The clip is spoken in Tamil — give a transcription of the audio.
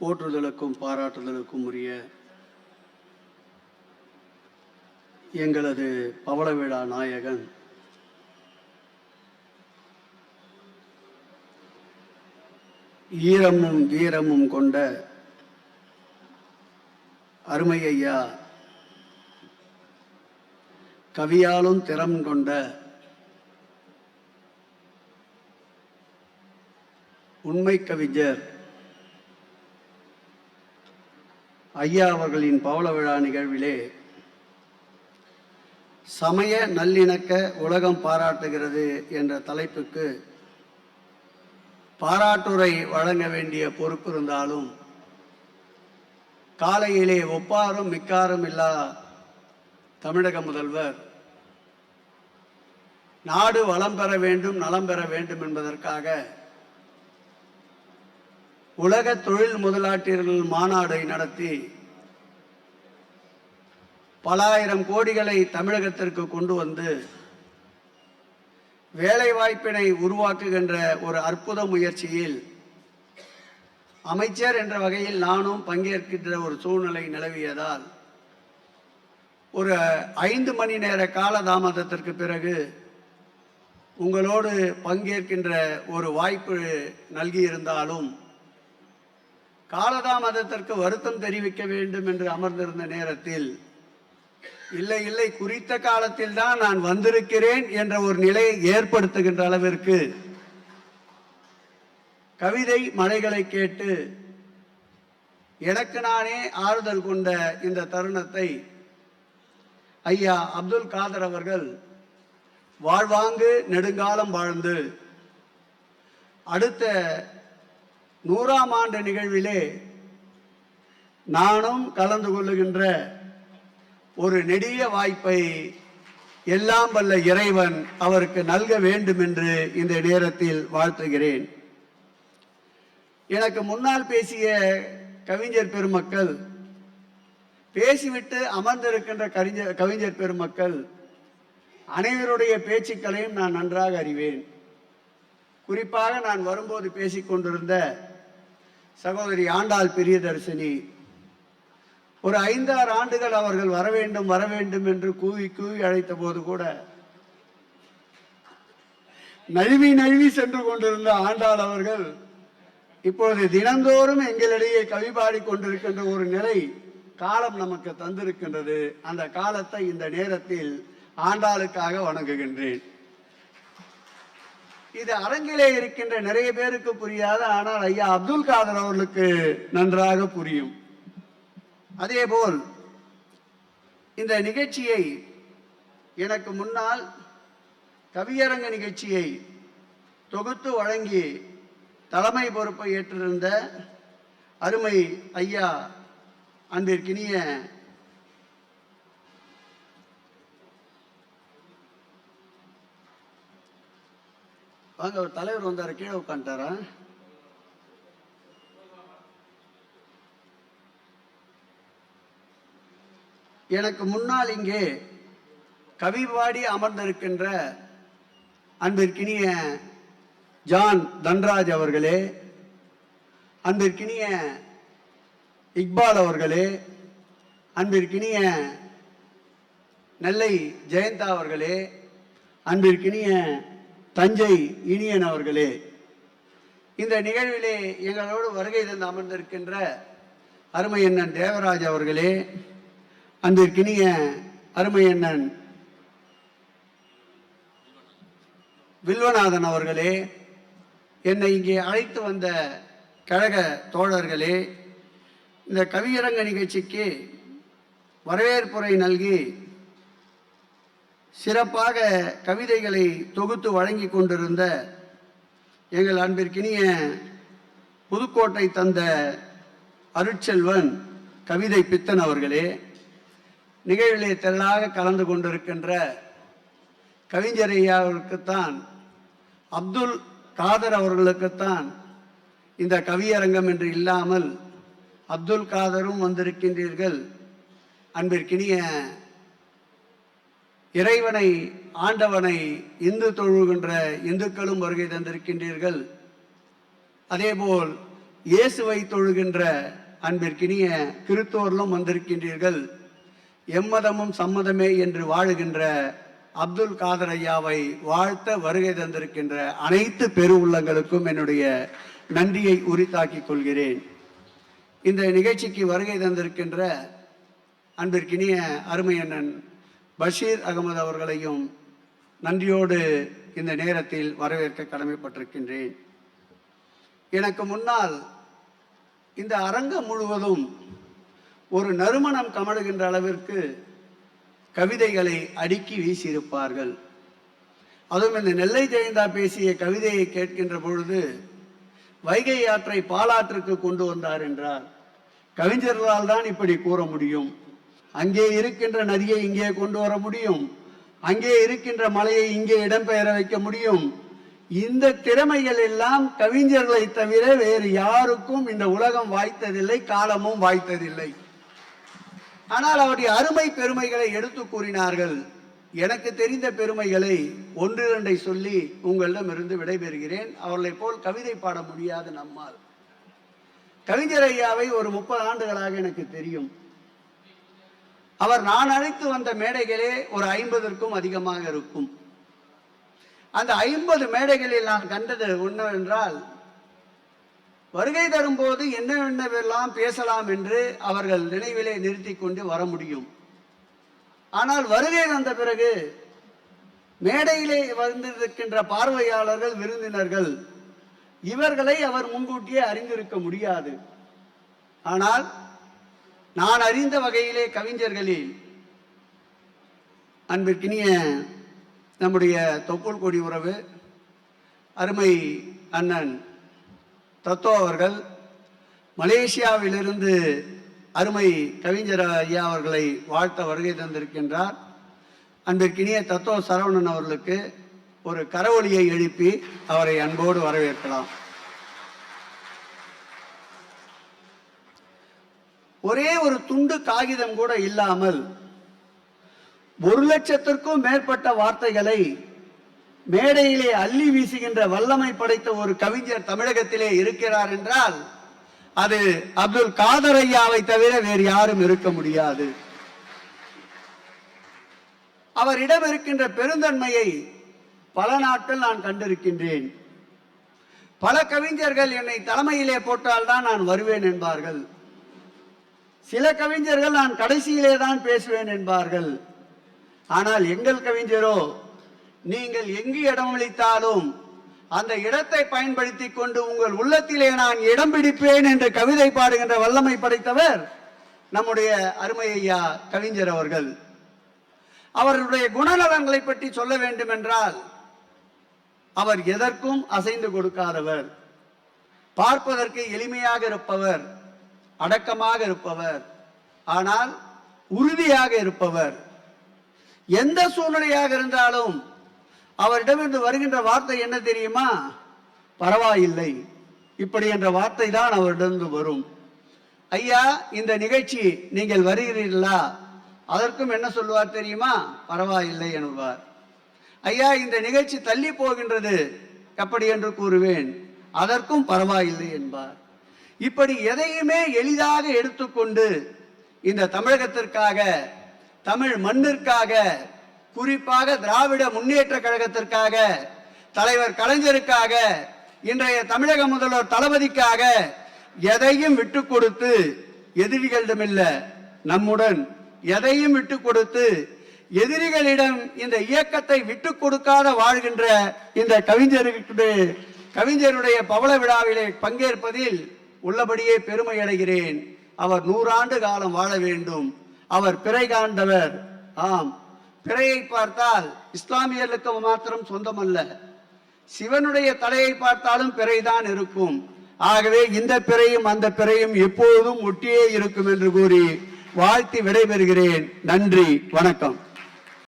போற்றுதலுக்கும் பாராட்டுதலுக்கும் உரிய எங்களது பவளவிழா நாயகன் ஈரமும் வீரமும் கொண்ட அருமையா கவியாலும் திறம் கொண்ட உண்மை கவிஞர் ஐயா அவர்களின் பவள விழா நிகழ்விலே சமய நல்லிணக்க உலகம் பாராட்டுகிறது என்ற தலைப்புக்கு பாராட்டுரை வழங்க வேண்டிய பொறுப்பு இருந்தாலும் காலையிலே ஒப்பாரும் மிக்காரும் இல்லா தமிழக முதல்வர் நாடு வளம் பெற வேண்டும் நலம் பெற வேண்டும் என்பதற்காக உலக தொழில் முதலாட்டியர்கள் மாநாடை நடத்தி பல ஆயிரம் கோடிகளை தமிழகத்திற்கு கொண்டு வந்து வேலைவாய்ப்பினை உருவாக்குகின்ற ஒரு அற்புத முயற்சியில் அமைச்சர் என்ற வகையில் நானும் பங்கேற்கின்ற ஒரு சூழ்நிலை நிலவியதால் ஒரு ஐந்து மணி நேர காலதாமதத்திற்கு பிறகு உங்களோடு பங்கேற்கின்ற ஒரு வாய்ப்பு நல்கியிருந்தாலும் காலதாமதத்திற்கு வருத்தம் தெரிவிக்க வேண்டும் என்று அமர்ந்திருந்த நேரத்தில் இல்லை இல்லை குறித்த காலத்தில் தான் நான் வந்திருக்கிறேன் என்ற ஒரு நிலையை ஏற்படுத்துகின்ற அளவிற்கு கவிதை மழைகளை கேட்டு எனக்கு நானே ஆறுதல் கொண்ட இந்த தருணத்தை ஐயா அப்துல் காதர் அவர்கள் வாழ்வாங்கு நெடுங்காலம் வாழ்ந்து அடுத்த நூறாம் ஆண்டு நிகழ்விலே நானும் கலந்து கொள்ளுகின்ற ஒரு நெடிய வாய்ப்பை எல்லாம் வல்ல இறைவன் அவருக்கு நல்க வேண்டும் என்று இந்த நேரத்தில் வாழ்த்துகிறேன். எனக்கு முன்னால் பேசிய கவிஞர் பெருமக்கள் பேசிவிட்டு அமர்ந்திருக்கின்ற கவிஞர் கவிஞர் பெருமக்கள் அனைவருடைய பேச்சுக்களையும் நான் நன்றாக அறிவேன். குறிப்பாக நான் வரும்போது பேசிக்கொண்டிருந்த சகோதரி ஆண்டாள் பிரியதர்சினி ஒரு ஐந்தாறு ஆண்டுகள் அவர்கள் வர வேண்டும் வர வேண்டும் என்று கூவி கூவி அழைத்த போது கூட நழுவி நழுவி சென்று கொண்டிருந்த ஆண்டாள் அவர்கள் இப்பொழுது தினந்தோறும் எங்களிடையே கவி பாடிக் கொண்டிருக்கின்ற ஒரு நிலை காலம் நமக்கு தந்திருக்கின்றது. அந்த காலத்தை இந்த நேரத்தில் ஆண்டாளுக்காக வணங்குகின்றேன். இது அரங்கிலே இருக்கின்ற நிறைய பேருக்கு புரியாது ஆனால் ஐயா அப்துல் காதர் அவர்களுக்கு நன்றாக புரியும். அதேபோல் இந்த நிகழ்ச்சியை எனக்கு முன்னால் கவியரங்க நிகழ்ச்சியை தொகுத்து வழங்கி தலைமை பொறுப்பை ஏற்றிருந்த அருமை ஐயா அன்பிற்கினிய வாங்க ஒரு தலைவர் வந்தார் கீழே உட்காந்துட்டாரா எனக்கு முன்னால் இங்கே கவி பாடி அமர்ந்திருக்கின்ற அன்பிற்கினிய ஜான் தன்ராஜ் அவர்களே அன்பிற்கினிய இக்பால் அவர்களே அன்பிற்கினிய நெல்லை ஜெயந்தா அவர்களே அன்பிற்கினிய தஞ்சை இனியன் அவர்களே. இந்த நிகழ்விலே எங்களோடு வருகை தந்து அமர்ந்திருக்கின்ற அருமை அண்ணன் தேவராஜ் அவர்களே அன்பிற்கினிய அருமை அண்ணன் வில்வநாதன் அவர்களே என்னை இங்கே அழைத்து வந்த கழக தோழர்களே இந்த கவியரங்க நிகழ்ச்சிக்கு வரவேற்புரை நல்கி சிறப்பாக கவிதைகளை தொகுத்து வழங்கி கொண்டிருந்த எங்கள் அன்பிற்கினிய புதுக்கோட்டை தந்த அருட்செல்வன் கவிதை பித்தன் அவர்களே நிகழ்விலே திரளாக கலந்து கொண்டிருக்கின்ற கவிஞர் ஐயாவிற்குத்தான் அப்துல் காதர் அவர்களுக்குத்தான் இந்த கவியரங்கம் என்று இல்லாமல் அப்துல் காதரும் வந்திருக்கின்றீர்கள். அன்பிற்கினிய இறைவனை ஆண்டவனை இந்து தொழுகின்ற இந்துக்களும் வருகை தந்திருக்கின்றீர்கள். அதேபோல் இயேசுவை தொழுகின்ற அன்பிற்கினிய கிறித்தோர்களும் வந்திருக்கின்றீர்கள். எம்மதமும் சம்மதமே என்று வாழுகின்ற அப்துல் காதர் ஐயாவை வாழ்த்த வருகை தந்திருக்கின்ற அனைத்து பெரு உள்ளங்களுக்கும் என்னுடைய நன்றியை உரித்தாக்கிக் கொள்கிறேன். இந்த நிகழ்ச்சிக்கு வருகை தந்திருக்கின்ற அன்பிற்கினிய அருமை அண்ணன் பஷீர் அகமது அவர்களையும் நன்றியோடு இந்த நேரத்தில் வரவேற்க கடமைப்பட்டிருக்கின்றேன். எனக்கு முன்னால் இந்த அரங்கம் முழுவதும் ஒரு நறுமணம் கமழுகின்ற அளவிற்கு கவிதைகளை அடுக்கி வீசியிருப்பார்கள். அதுவும் இந்த நெல்லை ஜெயந்தா பேசிய கவிதையை கேட்கின்ற பொழுது வைகை ஆற்றை பாலாற்றுக்கு கொண்டு வந்தார் என்றார். கவிஞர்களால் தான் இப்படி கூற முடியும். அங்கே இருக்கின்ற நதியை இங்கே கொண்டு வர முடியும். அங்கே இருக்கின்ற மலையை இங்கே இடம்பெயர வைக்க முடியும். இந்த திறமைகள் எல்லாம் கவிஞர்களை தவிர வேறு யாருக்கும் இந்த உலகம் வாய்த்ததில்லை காலமும் வாய்த்ததில்லை. ஆனால் அவருடைய அருமை பெருமைகளை எடுத்து கூறினார்கள். எனக்கு தெரிந்த பெருமைகளை ஒன்றிரண்டை சொல்லி உங்களிடமிருந்து விடைபெறுகிறேன். அவர்களை போல் கவிதை பாட முடியாது நம்மால். கவிஞர் ஐயாவை ஒரு முப்பது ஆண்டுகளாக எனக்கு தெரியும். அவர் நான் அழைத்து வந்த மேடைகளே ஒரு ஐம்பதற்கும் அதிகமாக இருக்கும். அந்த ஐம்பது மேடைகளில் நான் கண்டது என்னவென்றால் வருகை தரும்போது என்னவென்னவெல்லாம் பேசலாம் என்று அவர்கள் நினைவிலே நிறுத்தி கொண்டு வர முடியும். ஆனால் வருகை தந்த பிறகு மேடையிலே வந்திருக்கின்ற பார்வையாளர்கள் விருந்தினர்கள் இவர்களை அவர் முன்கூட்டியே அறிந்திருக்க முடியாது. ஆனால் நான் அறிந்த வகையிலே கவிஞர்களில் அன்பிற்கினிய நம்முடைய தொப்புள் கொடி உறவு அருமை அண்ணன் தத்துவ அவர்கள் மலேசியாவிலிருந்து அருமை கவிஞர் ஐயா அவர்களை வாழ்த்த வருகை தந்திருக்கின்றார். அன்பிற்கினிய தத்துவ சரவணன் அவர்களுக்கு ஒரு கரவொலியை எழுப்பி அவரை அன்போடு வரவேற்கலாம். ஒரே ஒரு துண்டு காகிதம் கூட இல்லாமல் ஒரு லட்சத்திற்கும் மேற்பட்ட வார்த்தைகளை மேடையிலே அள்ளி வீசுகின்ற வல்லமை படைத்த ஒரு கவிஞர் தமிழகத்திலே இருக்கிறார் என்றால் அது அப்துல் காதர் ஐயாவை தவிர வேறு யாரும் இருக்க முடியாது. அவரிடம் இருக்கின்ற பெருந்தன்மையை பல நாட்கள் நான் கண்டிருக்கின்றேன். பல கவிஞர்கள் என்னை தலைமையிலே போட்டால்தான் நான் வருவேன் என்பார்கள். சில கவிஞர்கள் நான் கடைசியிலே தான் பேசுவேன் என்பார்கள். ஆனால் எங்கள் கவிஞரோ நீங்கள் எங்கு இடமளித்தாலும் அந்த இடத்தை பயன்படுத்தி கொண்டு உங்கள் உள்ளத்திலே நான் இடம் பிடிப்பேன் என்று கவிதை பாடுகின்ற வல்லமை படைத்தவர் நம்முடைய அருமை ஐயா கவிஞர் அவர்கள். அவர்களுடைய குணநலன்களை பற்றி சொல்ல வேண்டும் என்றால் அவர் எதற்கும் அசைந்து கொடுக்காதவர். பார்ப்பதற்கு எளிமையாக இருப்பவர் அடக்கமாக இருப்பவர் ஆனால் உறுதியாக இருப்பவர். எந்த சூழ்நிலையாக இருந்தாலும் அவரிடமிருந்து வருகின்ற வார்த்தை என்ன தெரியுமா? பரவாயில்லை. இப்படி என்ற வார்த்தை தான் அவரிடமிருந்து வரும். ஐயா இந்த நிகழ்ச்சி நீங்கள் வருகிறீர்களா? அதற்கும் என்ன சொல்லுவார் தெரியுமா? பரவாயில்லை என்பார் ஐயா இந்த நிகழ்ச்சி தள்ளி போகின்றது எப்படி என்று கூறுவேன். அதற்கும் பரவாயில்லை என்பார். இப்படி எதையுமே எளிதாக எடுத்துக்கொண்டு இந்த தமிழகத்திற்காக தமிழ் மண்ணிற்காக குறிப்பாக திராவிட முன்னேற்ற கழகத்திற்காக தலைவர் கலைஞருக்காக இன்றைய தமிழக முதல்வர் தளபதிக்காக எதையும் விட்டு கொடுத்து எதிரிகளிடமில்ல. நம்முடன் எதையும் விட்டு கொடுத்து எதிரிகளிடம் இந்த இயக்கத்தை விட்டு கொடுக்காத வாழ்கின்ற இந்த கவிஞருக்கு கவிஞருடைய பவள விழாவிலே பங்கேற்பதில் உள்ளபடியே பெருமை அடைகிறேன். அவர் நூறாண்டு காலம் வாழ வேண்டும். அவர் பிறை காண்டவர் ஆம். பிறையை பார்த்தால் இஸ்லாமியர்களுக்கு மாத்திரம் சொந்தமல்ல. சிவனுடைய தலையை பார்த்தாலும் பிறைதான் இருக்கும். ஆகவே இந்த பிறையும் அந்த பிறையும் எப்போதும் ஒட்டியே இருக்கும் என்று கூறி வாழ்த்தி விடைபெறுகிறேன். நன்றி வணக்கம்.